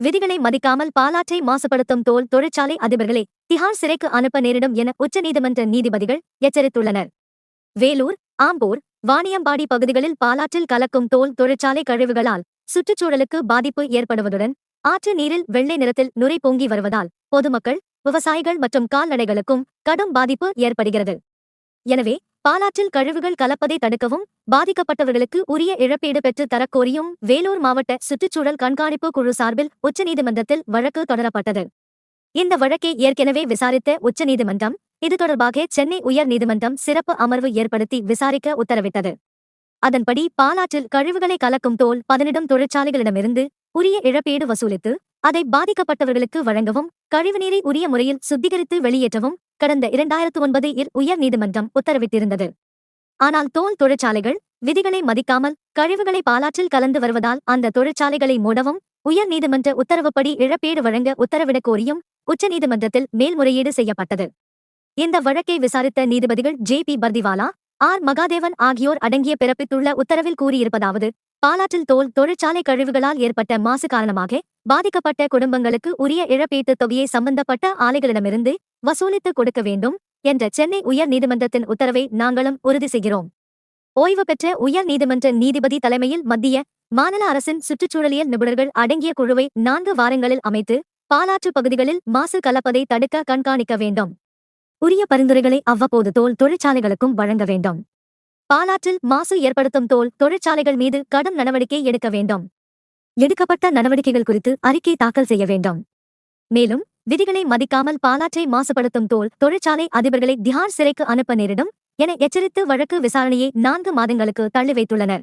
விதிகளை மதிக்காமல் பாலாற்றை மாசுபடுத்தும் தோல் தொழிற்சாலை அதிபர்களை திஹார் சிறைக்கு அனுப்ப நேரிடும் என உச்சநீதிமன்ற நீதிபதிகள் எச்சரித்துள்ளனர். வேலூர் ஆம்பூர் வாணியம்பாடி பகுதிகளில் பாலாற்றில் கலக்கும் தோல் தொழிற்சாலை கழிவுகளால் சுற்றுச்சூழலுக்கு பாதிப்பு ஏற்படுவதுடன் ஆற்று நீரில் வெள்ளை நிறத்தில் நுரை பொங்கி வருவதால் பொதுமக்கள் விவசாயிகள் மற்றும் கால்நடைகளுக்கும் கடும் பாதிப்பு ஏற்படுகிறது. எனவே பாலாற்றில் கழிவுகள் கலப்பதை தடுக்கவும் பாதிக்கப்பட்டவர்களுக்கு உரிய இழப்பீடு பெற்று தரக்கோரியும் வேலூர் மாவட்ட சுற்றுச்சூழல் கண்காணிப்பு குழு சார்பில் உச்சநீதிமன்றத்தில் வழக்கு தொடரப்பட்டது. இந்த வழக்கை ஏற்கனவே விசாரித்த உச்சநீதிமன்றம் இது தொடர்பாக சென்னை உயர் நீதிமன்றம் சிறப்பு அமர்வு ஏற்படுத்தி விசாரிக்க உத்தரவிட்டது. அதன்படி பாலாற்றில் கழிவுகளை கலக்கும் தோல் பதினிடம் தொழிற்சாலைகளிடமிருந்து உரிய இழப்பீடு வசூலித்து அதை பாதிக்கப்பட்டவர்களுக்கு வழங்கவும் கழிவுநீரை உரிய முறையில் சுத்திகரித்து வெளியேற்றவும் கடந்த இரண்டாயிரத்து ஒன்பது இர் உயர் நீதிமன்றம் உத்தரவிட்டிருந்தது. ஆனால் தோல் தொழிற்சாலைகள் விதிகளை மதிக்காமல் கழிவுகளை பாலாற்றில் கலந்து வருவதால் அந்த தொழிற்சாலைகளை மூடவும் உயர் நீதிமன்ற உத்தரவுப்படி இழப்பீடு வழங்க உத்தரவிடக் கோரியும் உச்சநீதிமன்றத்தில் மேல்முறையீடு செய்யப்பட்டது. இந்த வழக்கை விசாரித்த நீதிபதிகள் J B Pardiwala R Mahadevan ஆகியோர் அடங்கிய பிறப்பித்துள்ள உத்தரவில் கூறியிருப்பதாவது பாலாற்றில் தோல் தொழிற்சாலை கழிவுகளால் ஏற்பட்ட மாசு காரணமாக பாதிக்கப்பட்ட குடும்பங்களுக்கு உரிய இழப்பீட்டுத் தொகையை சம்பந்தப்பட்ட ஆலைகளிடமிருந்து வசூலித்துக் கொடுக்க வேண்டும் என்ற சென்னை உயர் நீதிமன்றத்தின் உத்தரவை நாங்களும் உறுதி செய்கிறோம். ஓய்வு பெற்ற உயர் நீதிமன்ற நீதிபதி தலைமையில் மத்திய மாநில அரசின் சுற்றுச்சூழலியல் நிபுணர்கள் அடங்கிய குழுவை நான்கு வாரங்களில் அமைத்து பாலாற்று பகுதிகளில் மாசு கலப்பதை தடுக்க கண்காணிக்க வேண்டும். உரிய பரிந்துரைகளை அவ்வப்போது தோல் தொழிற்சாலைகளுக்கும் வழங்க வேண்டும். பாலாற்றில் மாசு ஏற்படுத்தும் தோல் தொழிற்சாலைகள் மீது கடும் நடவடிக்கை எடுக்க வேண்டும். எடுக்கப்பட்ட நடவடிக்கைகள் குறித்து அறிக்கை தாக்கல் செய்ய வேண்டும். மேலும் விதிகளை மதிக்காமல் பாலாற்றை மாசுபடுத்தும் தோல் தொழிற்சாலை அதிபர்களை திஹார் சிறைக்கு அனுப்ப நேரிடும் என எச்சரித்து வழக்கு விசாரணையை நான்கு மாதங்களுக்கு தள்ளி வைத்துள்ளனர்.